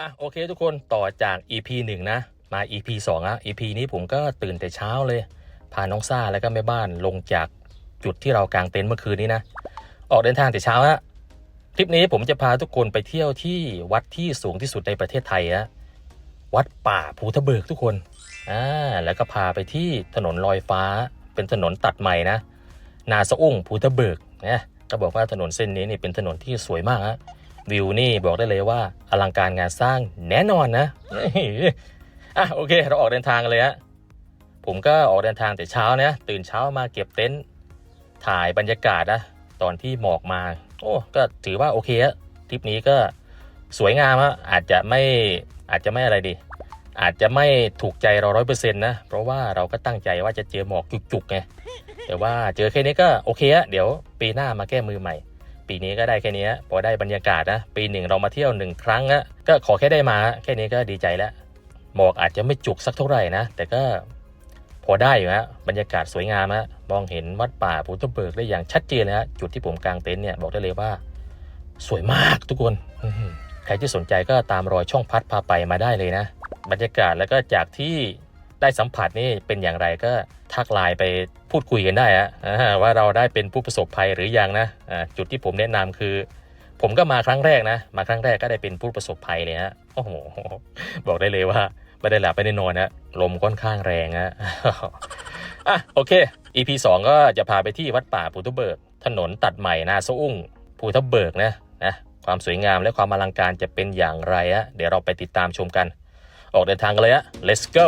อะโอเคทุกคนต่อจาก EP 1 นะ มา EP 2อะ EP นี้ผมก็ตื่นแต่เช้าเลย พาน้องซ่าแล้วก็แม่บ้านลงจากจุดที่เรากางเต็นท์เมื่อคืนนี้นะ ออกเดินทางแต่เช้าฮะคลิปนี้ผมจะพาทุกคนไปเที่ยวที่วัดที่สูงที่สุดในประเทศไทยฮะวัดป่าภูทะเบิกทุกคนอ่าแล้วก็พาไปที่ถนนลอยฟ้าเป็นถนนตัดใหม่นะนาสะอุ้งภูทะเบิกนะก็บอกว่าถนนเส้นนี้นี่เป็นถนนที่สวยมากฮะ วิวนี่บอกได้เลยว่าอลังการงานสร้างแน่นอนนะอะโอเค เราออกเดินทางเลยฮะผมก็ออกเดินทางแต่เช้านะตื่นเช้ามาเก็บเต็นท์ถ่ายบรรยากาศนะตอนที่หมอกมา โอ้ก็ถือว่าโอเคฮะทริปนี้ก็สวยงามฮะอาจจะไม่อาจจะไม่อะไรดี อาจจะไม่ถูกใจเราร้อยเปอร์เซ็นต์นะเพราะว่าเราก็ตั้งใจว่าจะเจอหมอกจุกๆไงแต่ว่าเจอแค่นี้ก็โอเคอะเดี๋ยวปีหน้ามาแก้มือใหม่ ปีนี้ก็ได้แค่นี้พอได้บรรยากาศนะ ปีหนึ่งเรามาเที่ยวหนึ่งครั้งอะก็ขอแค่ได้มาแค่นี้ก็ดีใจแล้วหมอกอาจจะไม่จุกสักเท่าไหร่นะ แต่ก็พอได้อยู่ฮะบรรยากาศสวยงามฮะมองเห็นวัดป่าภูทับเบิกได้อย่างชัดเจนเลยฮะจุดที่ผมกางเต็นท์เนี่ยบอกได้เลยว่า สวยมากทุกคนใครที่สนใจก็ตามรอยช่องพัดพาไปมาได้เลยนะ บรรยากาศแล้วก็จากที่ ได้สัมผัสนี่เป็นอย่างไรก็ทักไลน์ไปพูดคุยกันได้ฮะว่าเราได้เป็นผู้ประสบภัยหรือยังนะจุดที่ผมแนะนำคือ ผมก็มาครั้งแรกนะ มาครั้งแรกก็ได้เป็นผู้ประสบภัยเลยฮะโอ้โหบอกได้เลยว่าไม่ได้หลับไม่ได้นอนนะลมค่อนข้างแรงฮะอะโอเค EP 2 ก็จะพาไปที่วัดป่าภูทับเบิก ถนนตัดใหม่นาสะอุ้งภูทับเบิกนะนะความสวยงามและความอลังการจะเป็นอย่างไรฮะเดี๋ยวเราไปติดตามชมกัน ออกเดินทางกันเลยฮะ let's go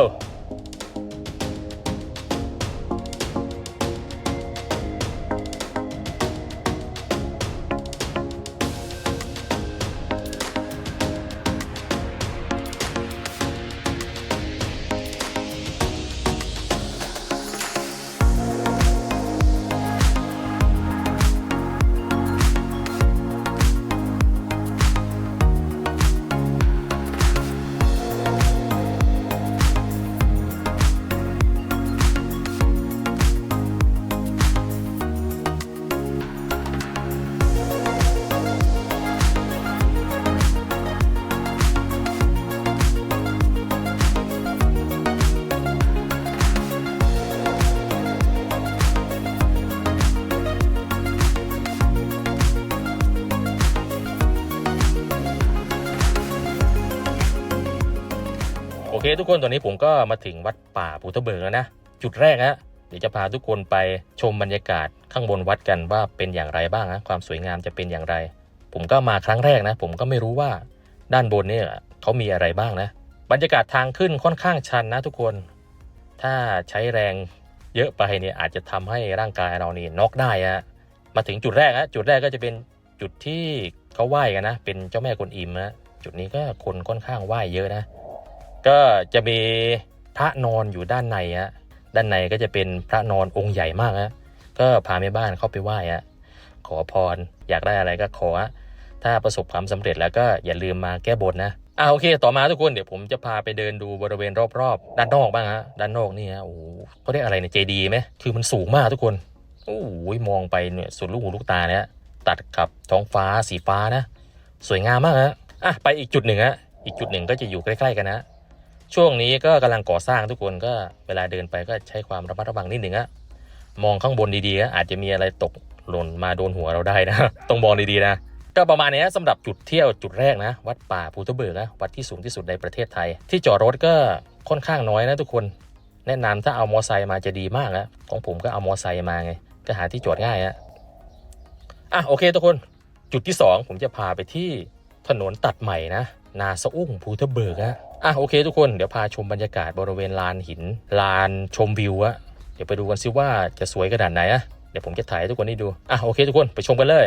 กคนตอนนี้ผมก็มาถึงวัดป่าภูทะเบิกแล้วนะ จุดแรกฮะเดี๋ยวจะพาทุกคนไปชมบรรยากาศข้างบนวัดกันว่าเป็นอย่างไรบ้างนะความสวยงามจะเป็นอย่างไร ผมก็มาครั้งแรกนะ ผมก็ไม่รู้ว่าด้านบนเนี่ยเขามีอะไรบ้างนะ บรรยากาศทางขึ้นค่อนข้างชันนะทุกคน ถ้าใช้แรงเยอะไปเนี่ยอาจจะทำให้ร่างกายเรานี่น็อกได้ฮะมาถึงจุดแรกฮะจุดแรกก็จะเป็นจุดที่เขาไหว้กันนะ เป็นเจ้าแม่กวนอิมนะจุดนี้ก็คนค่อนข้างไหว้เยอะนะ ก็จะมีพระนอนอยู่ด้านในฮะด้านในก็จะเป็นพระนอนองค์ใหญ่มากฮะก็พาแม่บ้านเข้าไปไหว้ฮะขอพรอยากได้อะไรก็ขอฮะถ้าประสบความสำเร็จแล้วก็อย่าลืมมาแก้บนนะอ่าโอเค ต่อมาทุกคนเดี๋ยวผมจะพาไปเดินดูบริเวณรอบๆ ด้านนอกบ้างฮะด้านนอกนี่ฮะโอ้โหเขาเรียกอะไรเนี่ยเจดีไหมคือมันสูงมากทุกคนโอ้โหมองไปเนี่ยสุดลูกหูลูกตาเนี่ยตัดกับท้องฟ้าสีฟ้านะ สวยงามมากฮะอะไปอีกจุดหนึ่งฮะอีกจุดหนึ่งก็จะอยู่ใกล้ ๆ กันนะ ช่วงนี้ก็กำลังก่อสร้างทุกคนก็เวลาเดินไปก็ใช้ความระมัดระวังนิดหนึ่งอะมองข้างบนดีๆอะอาจจะมีอะไรตกหล่นมาโดนหัวเราได้นะต้องมองดีๆนะก็ประมาณนี้สำหรับจุดเที่ยวจุดแรกนะ วัดป่าภูทะเบิกนะวัดที่สูงที่สุดในประเทศไทย ที่จอดรถก็ค่อนข้างน้อยนะทุกคน แนะนำถ้าเอามอไซค์มาจะดีมากนะของผมก็เอามอไซค์มาไง ก็หาที่จอดง่ายอะอะโอเคทุกคนจุดที่สองผมจะพาไปที่ถนนตัดใหม่นะ นาสะอุ้งภูทะเบิกอะ อะโอเคทุกคนเดี๋ยวพาชมบรรยากาศบริเวณลานหิน ลานชมวิวอะเดี๋ยวไปดูกันซิว่าจะสวยขนาดไหนอะเดี๋ยวผมจะถ่ายให้ทุกคนได้ดูอะโอเคทุกคนไปชมกันเลย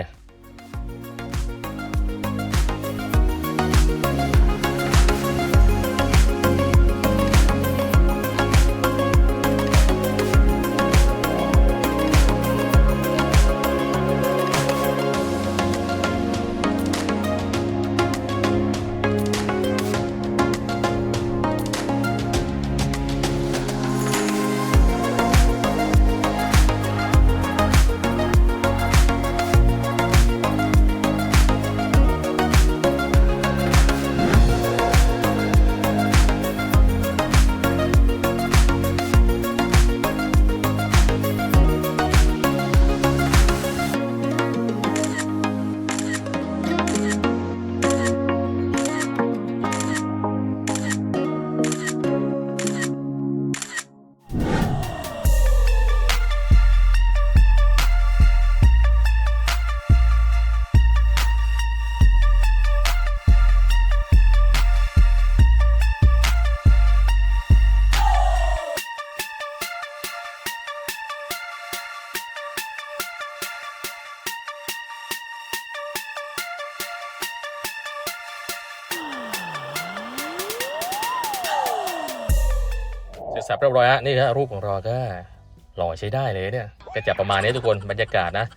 เรียบร้อยฮะนี่ครับรูปของเราก็หล่อใช้ได้เลยเนี่ยก็จะประมาณนี้ทุกคนบรรยากาศนะ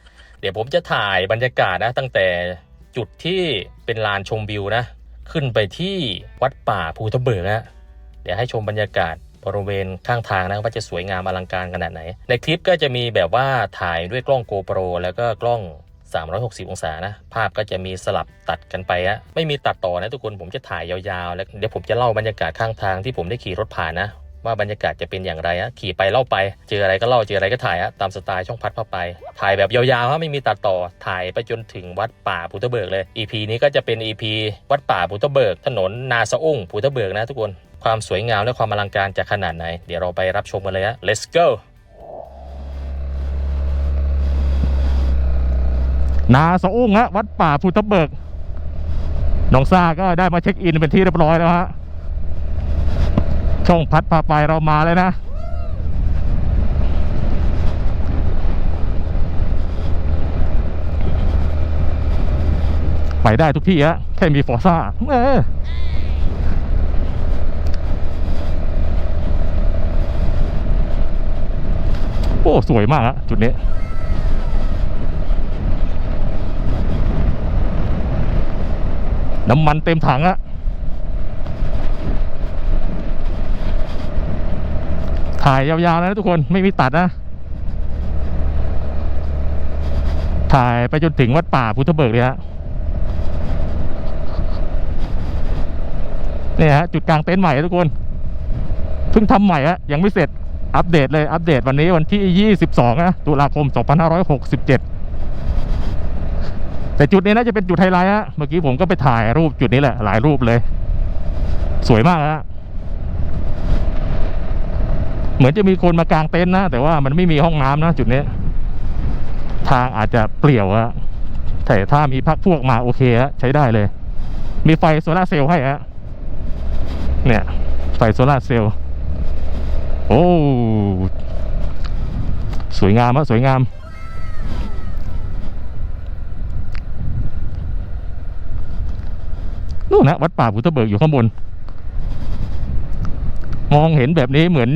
เดี๋ยวผมจะถ่ายบรรยากาศนะ ตั้งแต่จุดที่เป็นลานชมวิวนะ ขึ้นไปที่วัดป่าภูทะเบิกนะเดี๋ยวให้ชมบรรยากาศบริเวณข้างทางนะว่าจะสวยงามอลังการขนาดไหน ในคลิปก็จะมีแบบว่าถ่ายด้วยกล้อง GoPro แล้วก็กล้อง 360 องศานะ ภาพก็จะมีสลับตัดกันไปอะไม่มีตัดต่อนะทุกคนผมจะถ่ายยาวๆ แล้วเดี๋ยวผมจะเล่าบรรยากาศข้างทางที่ผมได้ขี่รถผ่านนะ ว่าบรรยากาศจะเป็นอย่างไรอะขี่ไปเล่าไป เจออะไรก็เล่าเจออะไรก็ถ่ายอะตามสไตล์ช่องพัดพาไป ถ่ายแบบยาวๆฮะไม่มีตัดต่อถ่ายไปจนถึงวัดป่าพุทธเบิกเลย EP นี้ก็จะเป็น EP วัดป่าพุทธเบิก ถนนนาสะอุ้งพุทธเบิกนะทุกคนความสวยงามและความอลังการจะขนาดไหน เดี๋ยวเราไปรับชมกันเลยฮะ let's go นาสะอุ้งฮะวัดป่าภูทับเบิกน้องซ่าก็ได้มาเช็คอินเป็นที่เรียบร้อยแล้วฮะ ช่องพัดพาไปเรามาเลยนะ ไปได้ทุกที่ฮะแค่มีฟอร์ซ่าเออโอ้ สวยมากฮะจุดนี้น้ำมันเต็มถังอะ ถ่ายยาวๆนะทุกคนไม่มีตัดนะ ถ่ายไปจนถึงวัดป่าพุทธเบิกเลยฮะเนี่ยฮะจุดกลางเต็นท์ใหม่ทุกคนเพิ่งทำใหม่อะยังไม่เสร็จอัปเดตเลยอัปเดตวันนี้วันที่ 22 นะตุลาคม 2567 แต่จุดนี้น่าจะเป็นจุดไฮไลท์ฮะเมื่อกี้ผมก็ไปถ่ายรูปจุดนี้แหละหลายรูปเลย สวยมากฮะ เหมือนจะมีคนมากางเต็นท์นะ แต่ว่ามันไม่มีห้องน้ำนะจุดนี้ ทางอาจจะเปลี่ยวฮะแต่ถ้ามีพักพวกมาโอเคฮะใช้ได้เลย มีไฟโซลาเซลล์ให้ฮะเนี่ย ไฟโซลาเซลล์โอ้สวยงามฮะสวยงาม นู่นนะวัดป่าพุทธเบิกอยู่ข้างบน มองเห็นแบบนี้เหมือน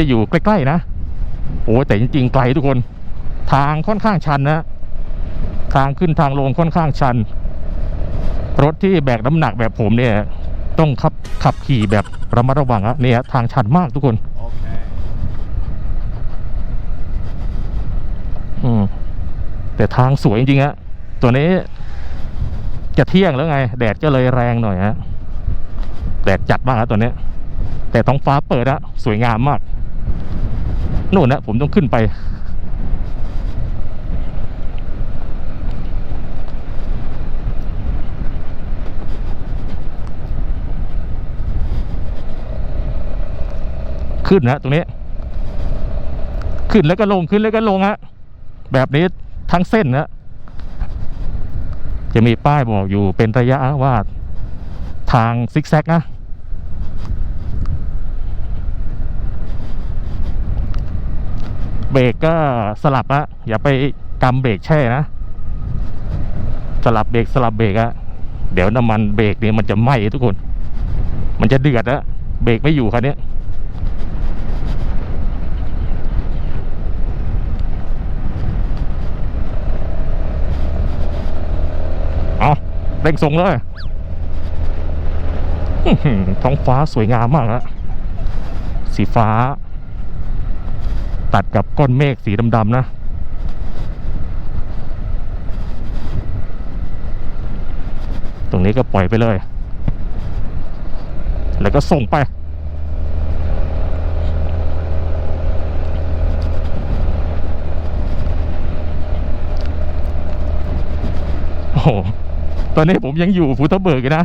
จะอยู่ใกล้ๆนะ โอ้แต่จริงๆไกลทุกคน ทางค่อนข้างชันนะ ทางขึ้นทางลงค่อนข้างชัน รถที่แบกน้ำหนักแบบผมเนี่ย ต้องขับขับขี่แบบระมัดระวังอะเนี่ยทางชันมากทุกคนอืมแต่ทางสวยจริงๆฮะตัวนี้จะเที่ยงแล้วไง แดดก็เลยแรงหน่อยฮะแดดจัดมากครับตัวเนี้ยแต่ท้องฟ้าเปิดอะสวยงามมาก นู่นนะผมต้องขึ้นไป ขึ้นนะตรงนี้ ขึ้นแล้วก็ลงขึ้นแล้วก็ลงฮะแบบนี้ทั้งเส้นนะจะมีป้ายบอกอยู่เป็นระยะว่าทางซิกแซกนะ เบรกก็สลับอะอย่าไปกำเบรกแช่นะ สลับเบรกสลับเบรกอะเดี๋ยวน้ำมันเบรกเนี่ยมันจะไหม้ทุกคน มันจะเดือดอะเบรกไม่อยู่คันนี้เอาเร่งส่งเลยท้องฟ้าสวยงามมากแล้วสีฟ้า ตัดกับก้อนเมฆสีดำๆนะ ตรงนี้ก็ปล่อยไปเลย แล้วก็ส่งไป โอ้โหตอนนี้ผมยังอยู่ภูทับเบิกนะ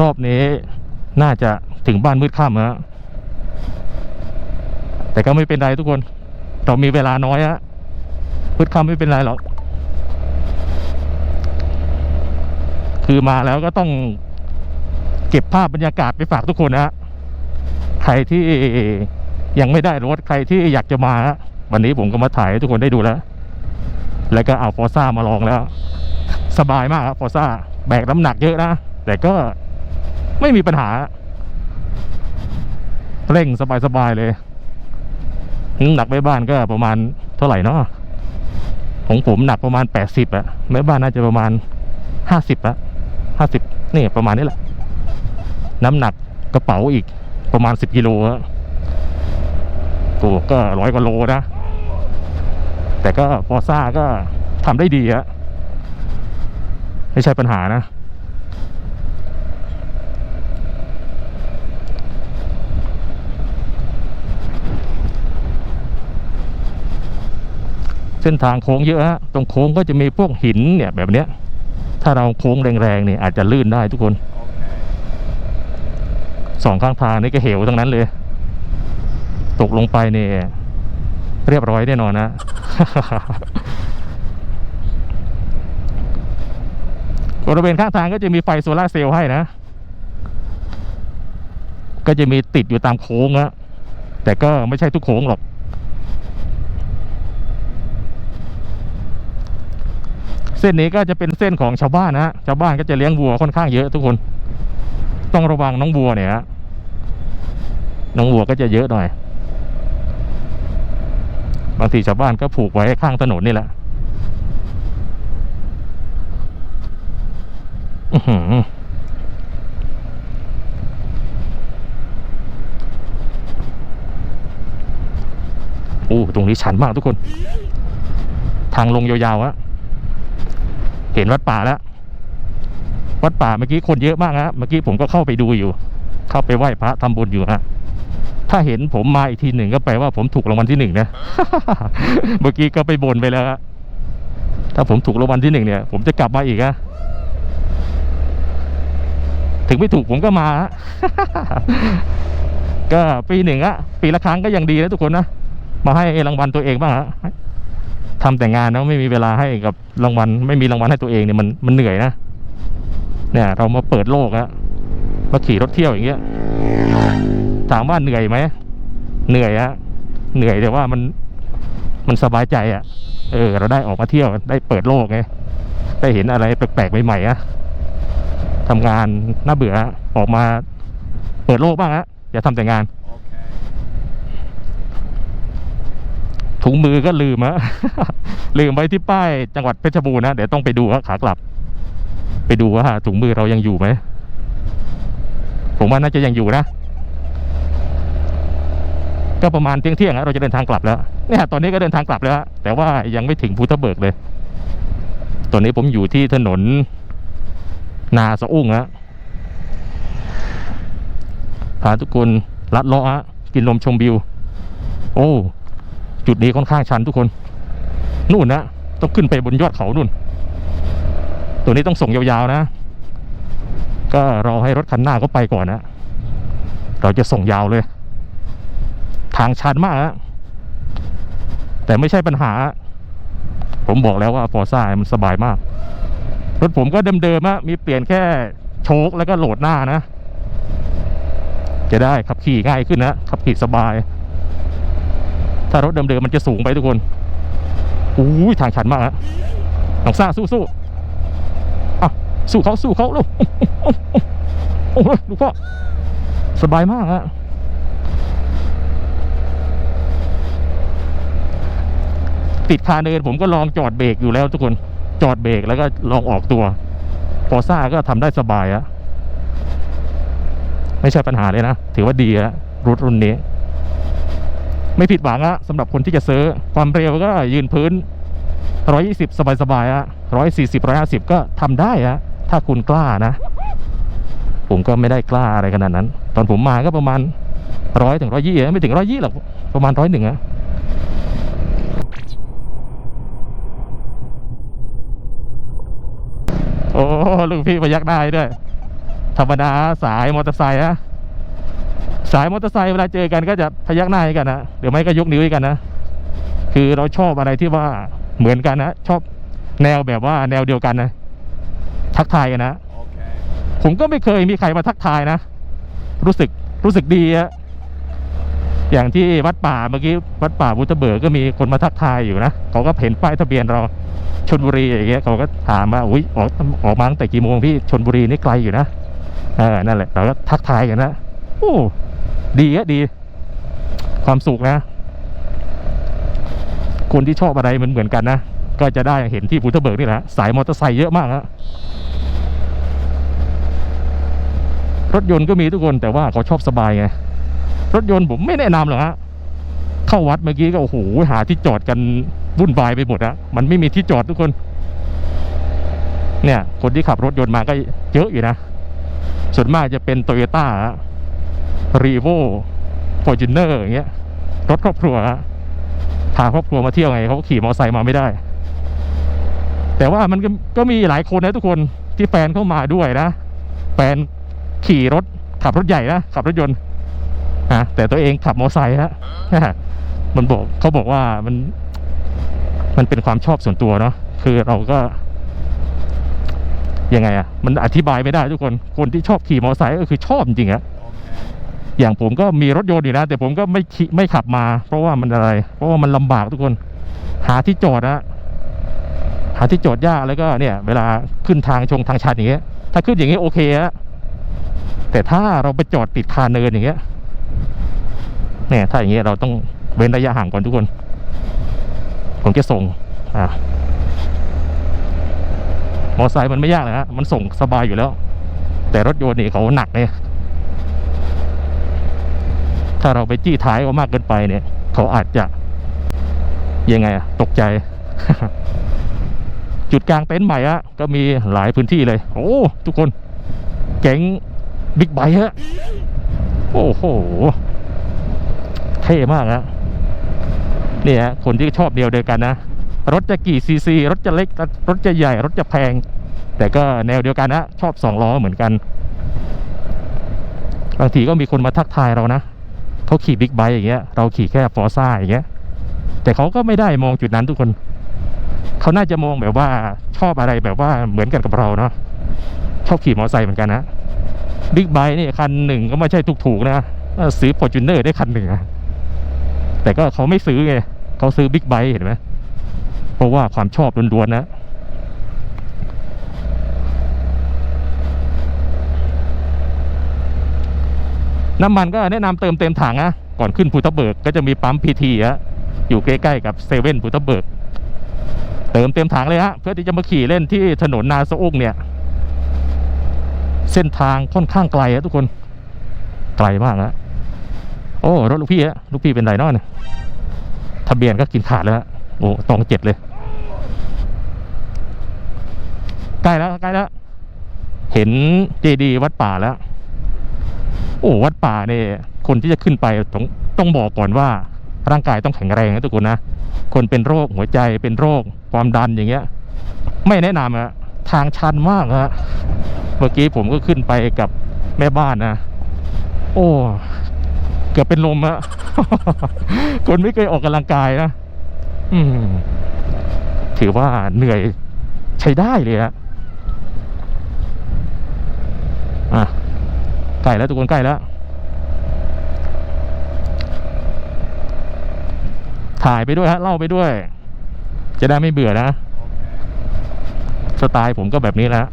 รอบนี้น่าจะถึงบ้านมืดค่ำแล้ว แต่ก็ไม่เป็นไรทุกคนเรามีเวลาน้อยฮะมืดค่ำไม่เป็นไรหรอกคือมาแล้วก็ต้องเก็บภาพบรรยากาศไปฝากทุกคนนะฮะใครที่ยังไม่ได้รถใครที่อยากจะมาฮะวันนี้ผมก็มาถ่ายให้ทุกคนได้ดูแล้ว แล้วก็เอาฟอร์ซ่ามาลองแล้ว สบายมากครับฟอร์ซ่าแบกน้ำหนักเยอะนะ แต่ก็ไม่มีปัญหา เร่งสบายๆเลย หนักแม่บ้านก็ประมาณเท่าไหร่เนาะของผมหนักประมาณแปดสิบอะแม่บ้านน่าจะประมาณห้าสิบอะห้าสิบนี่ประมาณนี้แหละ น้ำหนักกระเป๋าอีกประมาณสิบกิโลอะโอ้ก็ร้อยกว่าโลนะ แต่ก็ฟอซ่าก็ทำได้ดีอะไม่ใช่ปัญหานะ เส้นทางโค้งเยอะฮะตรงโค้งก็จะมีพวกหินเนี่ยแบบเนี้ย ถ้าเราโค้งแรงๆเนี่ยอาจจะลื่นได้ทุกคนสองข้างทางนี่ก็เหวทั้งนั้นเลย ตกลงไปเนี่ยเรียบร้อยแน่นอนนะ บริเวณข้างทางก็จะมีไฟโซลาร์เซลล์ให้นะ ก็จะมีติดอยู่ตามโค้งอะแต่ก็ไม่ใช่ทุกโค้งหรอก เส้นนี้ก็จะเป็นเส้นของชาวบ้านนะฮะชาวบ้านก็จะเลี้ยงวัวค่อนข้างเยอะทุกคน ต้องระวังน้องวัวเนี่ยฮะน้องวัวก็จะเยอะหน่อย บางทีชาวบ้านก็ผูกไว้ข้างถนนนี่แหละอือหือโอ้ตรงนี้ชันมากทุกคน ทางลงยาวๆอะ เห็นวัดป่าแล้ว วัดป่าเมื่อกี้คนเยอะมากฮะเมื่อกี้ผมก็เข้าไปดูอยู่ เข้าไปไหว้พระทำบุญอยู่ฮะถ้าเห็นผมมาอีกทีหนึ่งก็แปลว่าผมถูกรางวัลที่หนึ่งนะเมื่อกี้ก็ไปบนไปแล้วฮะถ้าผมถูกรางวัลที่หนึ่งเนี่ย ผมจะกลับมาอีกฮะถึงไม่ถูกผมก็มาฮะก็ปีหนึ่งอะปีละครั้งก็ยังดีนะทุกคนนะมาให้รางวัลตัวเองบ้างฮะ ทำแต่งานนะไม่มีเวลาให้กับรางวัล ไม่มีรางวัลให้ตัวเองเนี่ยมันมันเหนื่อยนะเนี่ยเรามาเปิดโลกอะมาขี่รถเที่ยวอย่างเงี้ยถามว่าเหนื่อยไหมเหนื่อยอะเหนื่อยแต่ว่ามันมันสบายใจอะเออ เราได้ออกมาเที่ยวได้เปิดโลกไงได้เห็นอะไรแปลกๆใหม่ๆอะทำงานน่าเบื่ออะออกมาเปิดโลกบ้างฮะอย่าทำแต่งาน ถุงมือก็ลืมอะลืมไว้ที่ป้ายจังหวัดเพชรบูรณ์นะเดี๋ยวต้องไปดูครับขากลับ ไปดูว่าถุงมือเรายังอยู่ไหมผมว่าน่าจะยังอยู่นะก็ประมาณเที่ยงเที่ยงๆอะเราจะเดินทางกลับแล้วเนี่ยตอนนี้ก็เดินทางกลับแล้วแต่ว่ายังไม่ถึงภูทับเบิกเลย ตอนนี้ผมอยู่ที่ถนน นาสะอุ้งฮะพาทุกคนลัดเลาะฮะกินลมชมวิว โอ้ จุดนี้ค่อนข้างชันทุกคน นู่นนะต้องขึ้นไปบนยอดเขานู่น ตัวนี้ต้องส่งยาวๆนะ ก็รอให้รถคันหน้าเขาไปก่อนนะเราจะส่งยาวเลย ทางชันมากฮะแต่ไม่ใช่ปัญหา ผมบอกแล้วว่าฟอร์ซ่ามันสบายมาก รถผมก็เดิมๆอะมีเปลี่ยนแค่โชคแล้วก็โหลดหน้านะ จะได้ขับขี่ง่ายขึ้นนะขับขี่สบาย ถ้ารถเดิมๆมันจะสูงไปทุกคนอู้ยทางชันมากฮะน้องซ่าสู้สู้อะสู้เขาสู้เขาลูกโอ้ยลูกพ่อสบายมากฮะติดคาเนินผมก็ลองจอดเบรกอยู่แล้วทุกคนจอดเบรกแล้วก็ลองออกตัวฟอซ่าก็ทำได้สบายอะไม่ใช่ปัญหาเลยนะ ถือว่าดีอะรถรุ่นนี้ ไม่ผิดหวังอะสำหรับคนที่จะซื้อความเร็วก็ยืนพื้น 120 สบายๆอะ140 150 ก็ทำได้อะถ้าคุณกล้านะ ผมก็ไม่ได้กล้าอะไรขนาดนั้น ตอนผมมาก็ประมาณร้อยถึงร้อยยี่ไม่ถึงร้อยยี่หรอกประมาณร้อยหนึ่งอะโอ้ลูกพี่พยักได้ด้วย ธรรมดาสายมอเตอร์ไซค์อะ สายมอเตอร์ไซค์เวลาเจอกันก็จะพยักหน้าให้กันนะหรือไม่ก็ยกนิ้วให้กันนะ คือเราชอบอะไรที่ว่าเหมือนกันนะชอบแนวแบบว่าแนวเดียวกันนะทักทายกันนะผมก็ไม่เคยมีใครมาทักทายนะ รู้สึกรู้สึกดีอะอย่างที่วัดป่าเมื่อกี้วัดป่าบุตเบิกก็มีคนมาทักทายอยู่นะเขาก็เห็นป้ายทะเบียนเราชนบุรีอย่างเงี้ยเขาก็ถามว่าอุ้ยออกออกมาตั้งแต่กี่โมงพี่ชนบุรีนี่ไกลอยู่นะเออนั่นแหละเราก็ทักทายกันนะโอ้ ดีอะดี ความสุขนะ คนที่ชอบอะไรมือนเหมือนกันนะ ก็จะได้เห็นที่ภูทับเบิกนี่แหละ สายมอเตอร์ไซค์เยอะมากฮะรถยนต์ก็มีทุกคนแต่ว่าเขาชอบสบายไง รถยนต์ผมไม่แนะนำหรอกฮะเข้าวัดเมื่อกี้ก็โอ้โหหาที่จอดกันวุ่นวายไปหมดอะมันไม่มีที่จอดทุกคน เนี่ย คนที่ขับรถยนต์มาก็เยอะอยู่นะ ส่วนมากจะเป็นโตโยต้า รีโวฟอร์จูเนอร์อย่างเงี้ยรถครอบครัวฮะพาครอบครัวมาเที่ยวไงเขาขี่มอเตอร์ไซค์มาไม่ได้ แต่ว่ามันก็ก็มีหลายคนนะทุกคนที่แฟนเข้ามาด้วยนะแฟนขี่รถขับรถใหญ่นะขับรถยนต์ฮะแต่ตัวเองขับมอเตอร์ไซค์ฮะมันบอกเขาบอกว่ามัน มันเป็นความชอบส่วนตัวเนาะคือเราก็ยังไงอะมันอธิบายไม่ได้ทุกคนคนที่ชอบขี่มอเตอร์ไซค์ก็คือชอบจริงอะ อย่างผมก็มีรถยนต์อยู่นะแต่ผมก็ไม่ขี่ไม่ขับมา เพราะว่ามันอะไร เพราะว่ามันลำบากทุกคน หาที่จอดนะหาที่จอดยากแล้วก็เนี่ย เวลาขึ้นทางชงทางชันอย่างเงี้ย ถ้าขึ้นอย่างเงี้ยโอเคอะแต่ถ้าเราไปจอดติดคาเนินอย่างเงี้ยเนี่ยถ้าอย่างเงี้ยเราต้องเว้นระยะห่างก่อนทุกคน ผมจะส่งอ่ามอไซค์มันไม่ยากเลยฮะมันส่งสบายอยู่แล้ว แต่รถยนต์นี่เขาหนักเนี่ย ถ้าเราไปจี้ท้ายเขามากเกินไปเนี่ย เขาอาจจะยังไงอะตกใจ จุดกลางเต็นท์ใหม่อะก็มีหลายพื้นที่เลย โอ้ทุกคนเก๋งบิ๊กไบค์ฮะโอ้โหเท่มากฮะเนี่ยฮะคนที่ชอบเดียวเดียวกันนะ รถจะกี่ซีซีรถจะเล็ก รถจะใหญ่ รถจะแพง แต่ก็แนวเดียวกันนะ ชอบสองล้อเหมือนกันบางทีก็มีคนมาทักทายเรานะ เขาขี่บิ๊กไบค์อย่างเงี้ยเราขี่แค่ฟอร์ซ่าอย่างเงี้ย แต่เขาก็ไม่ได้มองจุดนั้นทุกคน เขาน่าจะมองแบบว่าชอบอะไรแบบว่าเหมือนกันกับเราเนาะชอบขี่มอเตอร์ไซค์เหมือนกันนะบิ๊กไบค์นี่คันหนึ่งก็ไม่ใช่ถูกๆนะซื้อ f o r t u n e r ได้คันหนึ่งอะแต่ก็เขาไม่ซื้อไงเขาซื้อบิ๊กไบค์เห็นไหมเพราะว่าความชอบล้วนๆนะ น้ำมันก็แนะนำเติมเต็มถังนะก่อนขึ้นภูทับเบิกก็จะมีปั๊มพีทีอะอยู่ใกล้ๆกับเซเว่นภูทับเบิก เติมเต็มถังเลยฮะเพื่อที่จะมาขี่เล่นที่ถนนนาสะอุ้งเนี่ย เส้นทางค่อนข้างไกลอะทุกคน ไกลมากนะโอ้รถลูกพี่ฮะลูกพี่เป็นไรเนาะเนี่ยทะเบียนก็กินขาดแล้วฮะโอ้ตองเจ็ดเลยใกล้แล้วใกล้แล้ว เห็นเจดีวัดป่าแล้ว โอ้วัดป่าเนี่ยคนที่จะขึ้นไปต้องต้องบอกก่อนว่า ร่างกายต้องแข็งแรงนะทุกคนนะ คนเป็นโรคหัวใจเป็นโรคความดันอย่างเงี้ย ไม่แนะนำอะทางชันมากฮะเมื่อกี้ผมก็ขึ้นไปกับแม่บ้านนะโอ้ เกือบเป็นลมอะคนไม่เคยออกกำลังกายนะอืม ถือว่าเหนื่อยใช้ได้เลยอะอะ ล้แล้วทุกคนใกล้แล้วถ่ายไปด้วยฮะเล่าไปด้วย จะได้ไม่เบื่อนะสไตล์ผมก็แบบนี้แหละ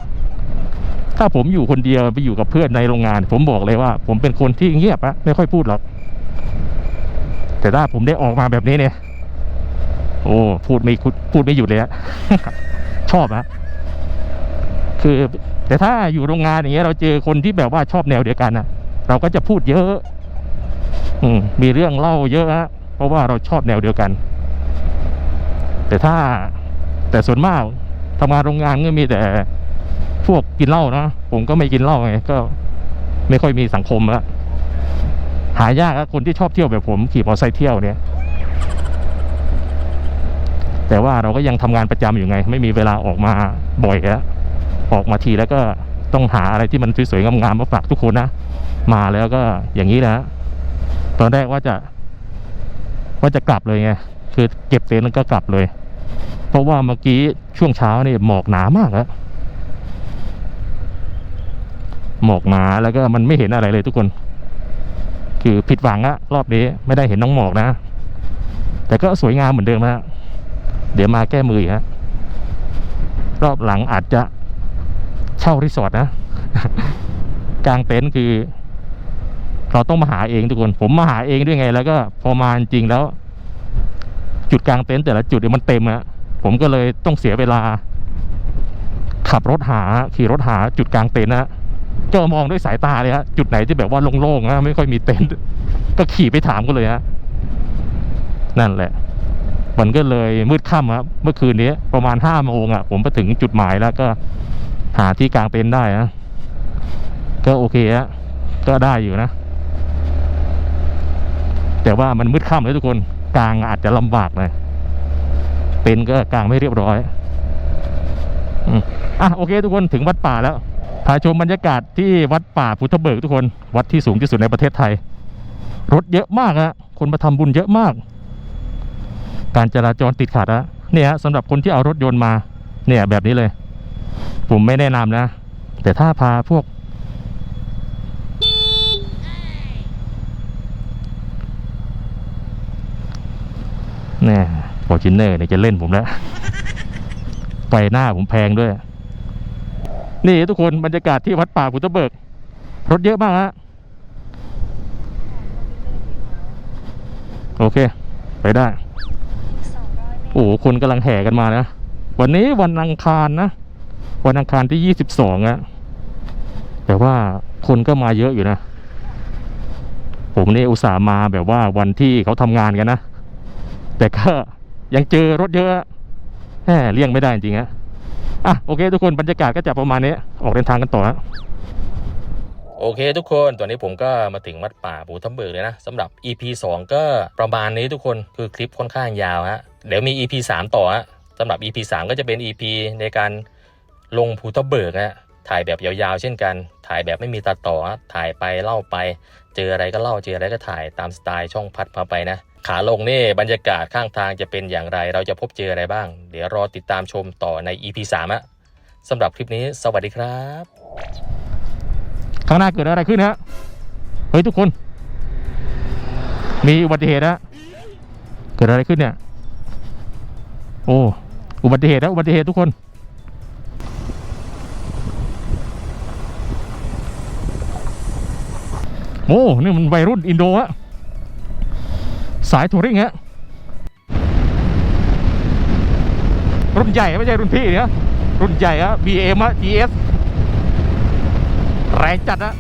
ถ้าผมอยู่คนเดียวไปอยู่กับเพื่อนในโรงงาน ผมบอกเลยว่า ผมเป็นคนที่เงียบอะไม่ค่อยพูดหรอก แต่ถ้าผมได้ออกมาแบบนี้เนี่ย โอ้พูดไม่พูดไม่หยุดเลยอะชอบอะ คือ แต่ถ้าอยู่โรงงานอย่างเงี้ยเราเจอคนที่แบบว่าชอบแนวเดียวกันอะเราก็จะพูดเยอะอืมมีเรื่องเล่าเยอะฮะเพราะว่าเราชอบแนวเดียวกัน แต่ถ้าแต่ส่วนมากทำงานโรงงานก็มีแต่พวกกินเหล้านะผมก็ไม่กินเหล้าไงก็ไม่ค่อยมีสังคมละหายากคนที่ชอบเที่ยวแบบผมขี่มอเตอร์ไซค์เที่ยวเนี่ย แต่ว่าเราก็ยังทำงานประจำอยู่ไง ไม่มีเวลาออกมาบ่อยแล้ว ออกมาทีแล้วก็ต้องหาอะไรที่มันสวยๆงามๆมาฝากทุกคนนะ มาแล้วก็อย่างนี้แหละตอนแรกว่าจะ ว่าจะกลับเลยไงคือเก็บเต็นท์แล้วก็กลับเลย เพราะว่าเมื่อกี้ช่วงเช้าเนี่ยหมอกหนามากแล้วหมอกหนาแล้วก็มันไม่เห็นอะไรเลยทุกคน คือผิดหวังอะรอบนี้ไม่ได้เห็นน้องหมอกนะ แต่ก็สวยงามเหมือนเดิมฮะเดี๋ยวมาแก้มือฮะรอบหลังอาจจะ ช่ารีสอร์ทนะ กลางเต็นท์คือ เราต้องมาหาเองทุกคน ผมมาหาเองด้วยไง แล้วก็พอมาจริงแล้ว จุดกลางเต็นท์แต่ละจุดเนี่ยมันเต็มอะผมก็เลยต้องเสียเวลา ขับรถหาขี่รถหาจุดกลางเต็นท์นะก็มองด้วยสายตาเลยฮะจุดไหนที่แบบว่าโล่งๆนะไม่ค่อยมีเต็นท์ก็ขี่ไปถามกันเลยฮะนั่นแหละ มันก็เลยมืดค่ำครับเมื่อคืนนี้ประมาณห้าโมงอะ ผมไปถึงจุดหมายแล้วก็ หาที่กลางเต็นท์ได้นะก็โอเคฮะก็ได้อยู่นะ แต่ว่ามันมืดค่ำเลยทุกคนกลางอาจจะลำบากหน่อยเต็นท์ก็กลางไม่เรียบร้อยอืมอะโอเค ทุกคนถึงวัดป่าแล้วพาชมบรรยากาศที่วัดป่าพุทธเบิกทุกคน วัดที่สูงที่สุดในประเทศไทย รถเยอะมากอะคนมาทำบุญเยอะมาก การจราจรติดขัดอะเนี่ยฮะสำหรับคนที่เอารถยนต์มา เนี่ยแบบนี้เลย ผมไม่แนะนำนะ แต่ถ้าพาพวกแน่ฟอร์จูเนอร์เนี่ยจะเล่นผมแล้วไปหน้าผมแพงด้วย นี่ทุกคนบรรยากาศที่วัดป่าพุทธเบิก รถเยอะมากฮะโอเค ไปได้ โอ้โหคนกำลังแห่กันมานะ วันนี้วันอังคารนะ วันอังคารที่ยี่สิบสองอะแต่ว่าคนก็มาเยอะอยู่นะ ผมเนี่ยอุตส่าห์มาแบบว่าวันที่เขาทำงานกันนะ แต่ก็ยังเจอรถเยอะแหมเลี่ยงไม่ได้จริงฮะอะโอเค ทุกคนบรรยากาศก็จะประมาณนี้ ออกเดินทางกันต่อฮะโอเคทุกคนตอนนี้ผมก็มาถึงวัดป่าปูทับเบิกเลยนะสำหรับ EP 2 ก็ประมาณนี้ทุกคนคือคลิปค่อนข้างยาวฮะเดี๋ยวมี EP 3 ต่อฮะสำหรับ EP 3 ก็จะเป็น EP ในการ ลงภูทับเบิกฮะถ่ายแบบยาวๆ เช่นกัน ถ่ายแบบไม่มีตัดต่อ ถ่ายไปเล่าไป เจออะไรก็เล่า เจออะไรก็ถ่ายตามสไตล์ช่องพัดพาไปนะ ขาลงนี่บรรยากาศข้างทางจะเป็นอย่างไร เราจะพบเจออะไรบ้าง เดี๋ยวรอติดตามชมต่อใน EP 3ฮะสำหรับคลิปนี้ สวัสดีครับ ข้างหน้าเกิดอะไรขึ้นฮะ เฮ้ยทุกคน มีอุบัติเหตุฮะเกิดอะไรขึ้นเนี่ย โอ้ อุบัติเหตุนะอุบัติเหตุทุกคน โอ้นี่มันวัยรุ่นอินโดฮะสายทัวริงฮะรุ่นใหญ่ไม่ใช่รุ่นพี่เนี่ยรุ่นใหญ่ฮะ BM ฮะ GS แรงจัดนะ